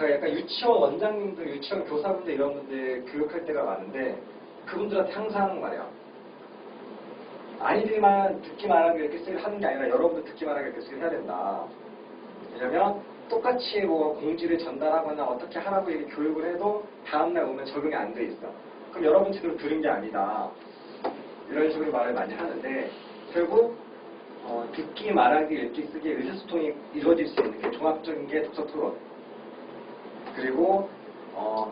제가 약간 유치원 원장님들, 유치원 교사분들 이런 분들 교육할 때가 많은데 그분들한테 항상 말해요. 아이들만 듣기만 하게 이렇게 쓰기 하는 게 아니라 여러분도 듣기만 하게 이렇게 쓰기 해야 된다. 왜냐면 똑같이 뭐 공지를 전달하거나 어떻게 하라고 이렇게 교육을 해도 다음날 오면 적용이 안 돼 있어. 그럼 여러분 제대로 들은 게 아니다. 이런 식으로 말을 많이 하는데 결국 어, 듣기, 말하기, 읽기, 쓰기, 의사소통이 이루어질 수 있는 게 종합적인 게 독서 토론. 그리고 어,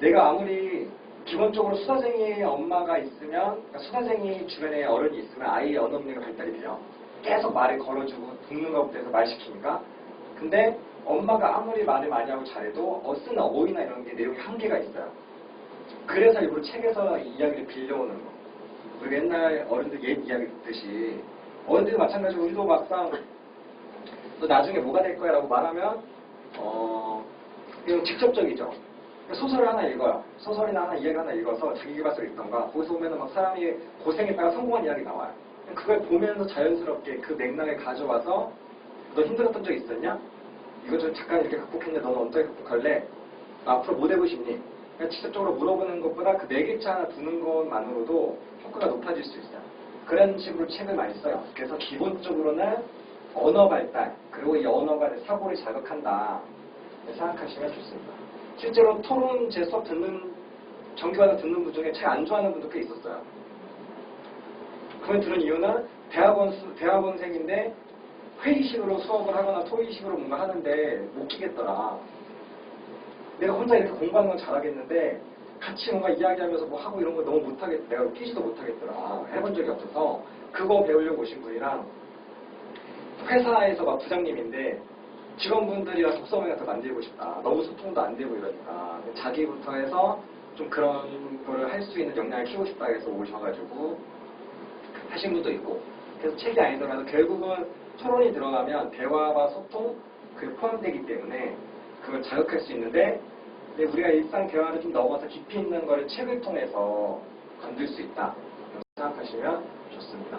내가 아무리 기본적으로 수다쟁이 엄마가 있으면 그러니까 수다쟁이 주변에 어른이 있으면 아이의 언어 능력이 발달이 돼요. 계속 말을 걸어주고 듣는 것부터 해서 말 시키니까. 근데 엄마가 아무리 말을 많이 하고 잘해도 어쓰나 어이나 이런 게 내용이 한계가 있어요. 그래서 일부러 책에서 이 이야기를 빌려오는 거. 우리 옛날 어른들 옛 이야기 듣듯이 어른들도 마찬가지로 우리도 막상 너 나중에 뭐가 될 거야 라고 말하면 어 이건 직접적이죠. 소설을 하나 읽어요. 소설이나 하나 이야기 하나 읽어서 자기계발서 읽던가 거기서 보면은 막 사람이 고생했다가 성공한 이야기 나와요. 그걸 보면서 자연스럽게 그 맥락을 가져와서 너 힘들었던 적 있었냐? 이거 좀 잠깐 이렇게 극복했는데 너는 어떻게 극복할래? 너 앞으로 못 해보고 싶니? 직접적으로 물어보는 것보다 그 매개차 하나 두는 것만으로도 효과가 높아질 수 있어요. 그런 식으로 책을 많이 써요. 그래서 기본적으로는 언어 발달, 그리고 이 언어가 내 사고를 자극한다. 생각하시면 좋습니다. 실제로 토론 제 수업 듣는, 정규화는 듣는 분 중에 책 안 좋아하는 분도 꽤 있었어요. 그걸 들은 이유는 대학원, 수- 대학원생인데 회의식으로 수업을 하거나 토의식으로 뭔가 하는데 못 끼겠더라. 내가 혼자 이렇게 공부하는 건 잘하겠는데 같이 뭔가 이야기하면서 뭐 하고 이런 거 너무 못하겠, 내가 끼지도 못하겠더라. 해본 적이 없어서 그거 배우려고 오신 분이랑 회사에서 막 부장님인데 직원분들이랑 같은 거 만들고 싶다. 너무 소통도 안 되고 이러니까 자기부터 해서 좀 그런 거를 할 수 있는 역량을 키우고 싶다 해서 오셔가지고 하신 분도 있고 그래서 책이 아니더라도 결국은 토론이 들어가면 대화와 소통 그게 포함되기 때문에 그걸 자극할 수 있는데 근데 우리가 일상 대화를 좀 넘어서 깊이 있는 거를 책을 통해서 건들 수 있다 생각하시면 좋습니다.